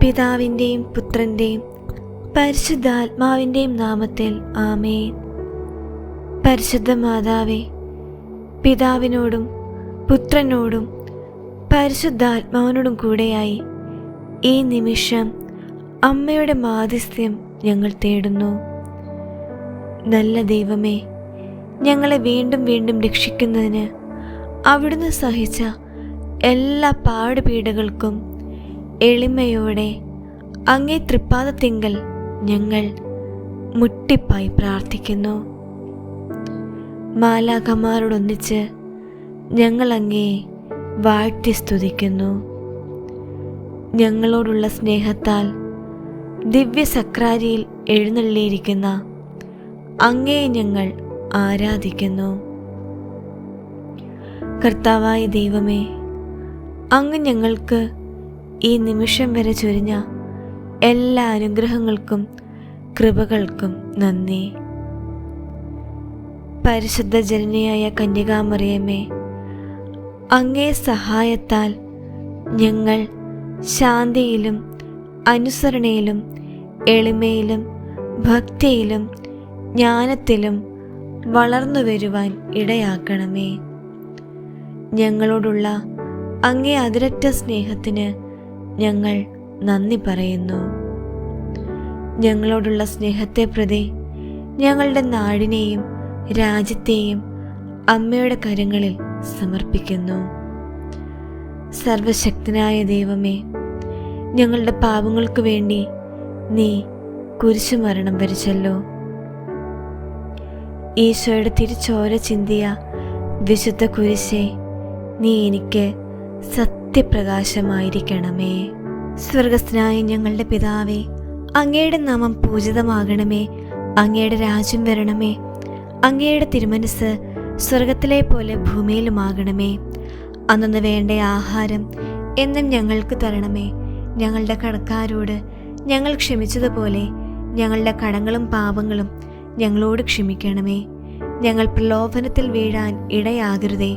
പിതാവിന്റെയും പുത്രന്റെയും പരിശുദ്ധാത്മാവിന്റെയും നാമത്തിൽ ആമേൻ. പരിശുദ്ധ മാതാവേ പിതാവിനോടും പുത്രനോടും പരിശുദ്ധാത്മാവിനോടും കൂടെയായി ഈ നിമിഷം അമ്മയുടെ മാധ്യസ്ഥ്യം ഞങ്ങൾ തേടുന്നു. നല്ല ദൈവമേ ഞങ്ങളെ വീണ്ടും വീണ്ടും രക്ഷിക്കുന്നതിന് അവിടുന്ന് സഹിച്ച എല്ലാ പാടുപീഡകൾക്കും എളിമയോടെ അങ്ങേ തൃപ്പാദത്തിങ്കൽ ഞങ്ങൾ മുട്ടിപ്പായി പ്രാർത്ഥിക്കുന്നു. മാലാഖമാരോടൊന്നിച്ച് ഞങ്ങൾ അങ്ങേ വാഴ്ത്തി സ്തുതിക്കുന്നു. ഞങ്ങളോടുള്ള സ്നേഹത്താൽ ദിവ്യ സക്രാരിയിൽ എഴുന്നള്ളിയിരിക്കുന്ന അങ്ങേ ഞങ്ങൾ ആരാധിക്കുന്നു. കർത്താവായ ദൈവമേ അങ്ങ് ഞങ്ങൾക്ക് ഈ നിമിഷം വരെ ചൊരിഞ്ഞ എല്ലാ അനുഗ്രഹങ്ങൾക്കും കൃപകൾക്കും നന്ദി. പരിശുദ്ധ ജനനിയായ കന്യകാമറിയമേ അങ്ങേ സഹായത്താൽ ഞങ്ങൾ ശാന്തിയിലും അനുസരണയിലും എളിമയിലും ഭക്തിയിലും ജ്ഞാനത്തിലും വളർന്നു വരുവാൻ ഇടയാക്കണമേ. ഞങ്ങളോടുള്ള അങ്ങേ അതിരറ്റ സ്നേഹത്തിന് ഞങ്ങൾ നന്ദി പറയുന്നു. ഞങ്ങളോടുള്ള സ്നേഹത്തെ പ്രതി ഞങ്ങളുടെ നാടിനെയും രാജ്യത്തെയും അമ്മയുടെ കരങ്ങളിൽ സമർപ്പിക്കുന്നു. സർവശക്തനായ ദൈവമേ ഞങ്ങളുടെ പാപങ്ങൾക്ക് വേണ്ടി നീ കുരിശുമരണം വരിച്ചല്ലോ. ഈശോയുടെ തിരിച്ചോര ചിന്തിയ വിശുദ്ധ കുരിശെ നീ എനിക്ക് സത്യപ്രകാശമായിരിക്കണമേ. സ്വർഗസ്ഥനായ ഞങ്ങളുടെ പിതാവേ അങ്ങയുടെ നാമം പൂജിതമാകണമേ. അങ്ങയുടെ രാജ്യം വരണമേ. അങ്ങയുടെ തിരുമനസ് സ്വർഗത്തിലെ പോലെ ഭൂമിയിലുമാകണമേ. അന്നു വേണ്ട ആഹാരം എന്നും ഞങ്ങൾക്ക് തരണമേ. ഞങ്ങളുടെ കടക്കാരോട് ഞങ്ങൾ ക്ഷമിച്ചതുപോലെ ഞങ്ങളുടെ കടങ്ങളും പാപങ്ങളും ഞങ്ങളോട് ക്ഷമിക്കണമേ. ഞങ്ങൾ പ്രലോഭനത്തിൽ വീഴാൻ ഇടയാകരുതേ.